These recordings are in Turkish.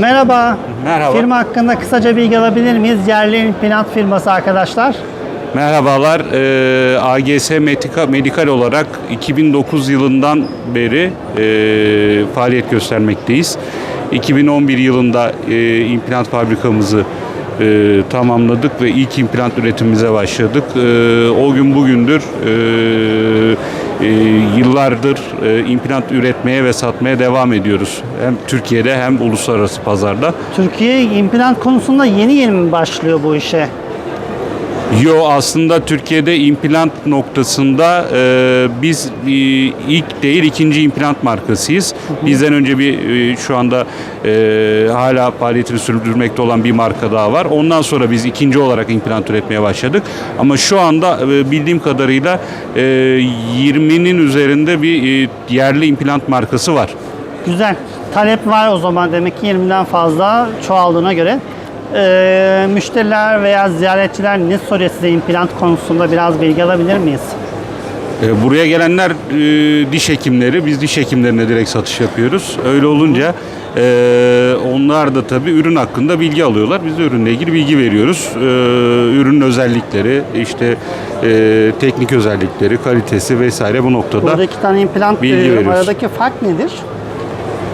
Merhaba. Merhaba. Firma hakkında kısaca bilgi alabilir miyiz? Yerli implant firması arkadaşlar. Merhabalar. Ee, AGS Medika, Medikal olarak 2009 yılından beri e, faaliyet göstermekteyiz. 2011 yılında e, implant fabrikamızı e, tamamladık ve ilk implant üretimimize başladık. E, o gün bugündür e, e, yıllardır e, implant üretmeye ve satmaya devam ediyoruz. Hem Türkiye'de hem uluslararası pazarda. Türkiye implant konusunda yeni yeni mi başlıyor bu işe? Yo aslında Türkiye'de implant noktasında e, biz e, ilk değil ikinci implant markasıyız. Bizden önce bir e, şu anda e, hala faaliyetini sürdürmekte olan bir marka daha var. Ondan sonra biz ikinci olarak implant üretmeye başladık. Ama şu anda e, bildiğim kadarıyla e, 20'nin üzerinde bir e, yerli implant markası var. Güzel. Talep var o zaman demek ki 20'den fazla çoğaldığına göre. Ee, müşteriler veya ziyaretçiler ne soruyor size implant konusunda biraz bilgi alabilir miyiz? E, Buraya gelenler e, diş hekimleri, biz diş hekimlerine direkt satış yapıyoruz. Öyle olunca e, onlar da tabii ürün hakkında bilgi alıyorlar. Biz de ürünle ilgili bilgi veriyoruz. E, ürünün özellikleri, işte e, teknik özellikleri, kalitesi vesaire bu noktada. Burada iki tane implant bilgi görüyorum. veriyoruz. Aradaki fark nedir?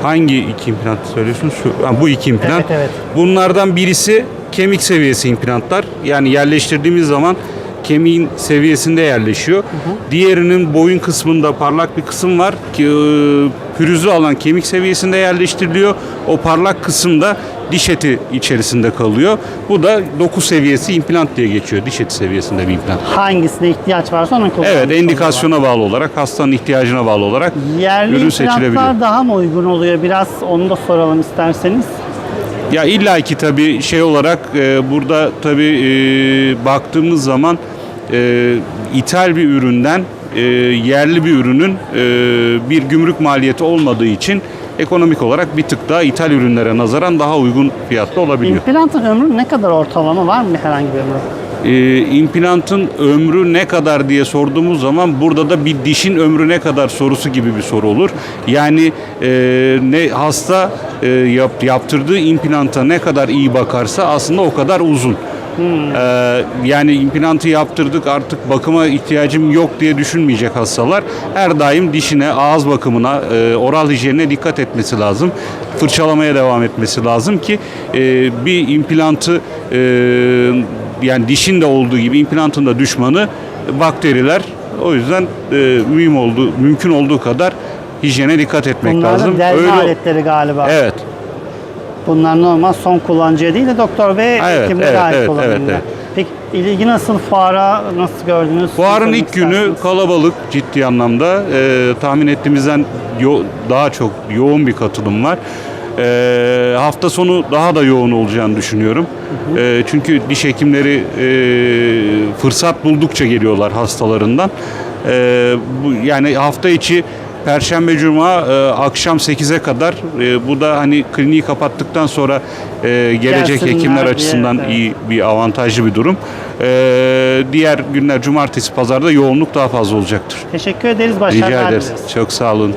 Hangi iki implant söylüyorsunuz? Şu, ha, bu iki implant. Evet, evet. Bunlardan birisi kemik seviyesi implantlar. Yani yerleştirdiğimiz zaman kemiğin seviyesinde yerleşiyor. Diğerinin boyun kısmında parlak bir kısım var ki e, pürüzlü alan kemik seviyesinde yerleştiriliyor. O parlak kısımda diş eti içerisinde kalıyor. Bu da doku seviyesi implant diye geçiyor. Diş eti seviyesinde bir implant. Hangisine ihtiyaç varsa onu kullanmış Evet, oluyorlar. endikasyona bağlı olarak, hastanın ihtiyacına bağlı olarak Yerli ürün seçilebiliyor. implantlar daha mı uygun oluyor? Biraz onu da soralım isterseniz. Ya illa ki tabii şey olarak e, burada tabii e, baktığımız zaman e, ithal bir üründen e, yerli bir ürünün e, bir gümrük maliyeti olmadığı için ekonomik olarak bir tık daha ithal ürünlere nazaran daha uygun fiyatlı olabiliyor. İmplantın ömrü ne kadar ortalama var mı herhangi bir ömrü? E, implantın ömrü ne kadar diye sorduğumuz zaman burada da bir dişin ömrü ne kadar sorusu gibi bir soru olur. Yani e, ne hasta e, yap, yaptırdığı implanta ne kadar iyi bakarsa aslında o kadar uzun. E, yani implantı yaptırdık artık bakıma ihtiyacım yok diye düşünmeyecek hastalar. Her daim dişine, ağız bakımına, e, oral hijyenine dikkat etmesi lazım. Fırçalamaya devam etmesi lazım ki e, bir implantı e, yani dişin de olduğu gibi implantın da düşmanı bakteriler. O yüzden e, mühim olduğu, mümkün olduğu kadar hijyene dikkat etmek Bunlar lazım. da delme Öyle- aletleri galiba. Evet. Bunlar normal son kullanıcıya değil de doktor ve Evet, hekimlere evet, ait evet, kullanımda. evet, evet. Peki ilgi nasıl? Fuara nasıl gördünüz? Fuarın ilk günü kalabalık ciddi anlamda. Ee, tahmin ettiğimizden yo- daha çok yoğun bir katılım var. Ee, hafta sonu daha da yoğun olacağını düşünüyorum. Ee, çünkü diş hekimleri e, fırsat buldukça geliyorlar hastalarından. Ee, bu yani hafta içi Perşembe Cuma e, akşam 8'e kadar e, bu da hani kliniği kapattıktan sonra e, gelecek Gelsinler hekimler diye, açısından evet. iyi bir avantajlı bir durum. Ee, diğer günler cumartesi pazarda yoğunluk daha fazla olacaktır. Teşekkür ederiz. Başarılar Rica ederiz. dileriz. Çok sağ olun.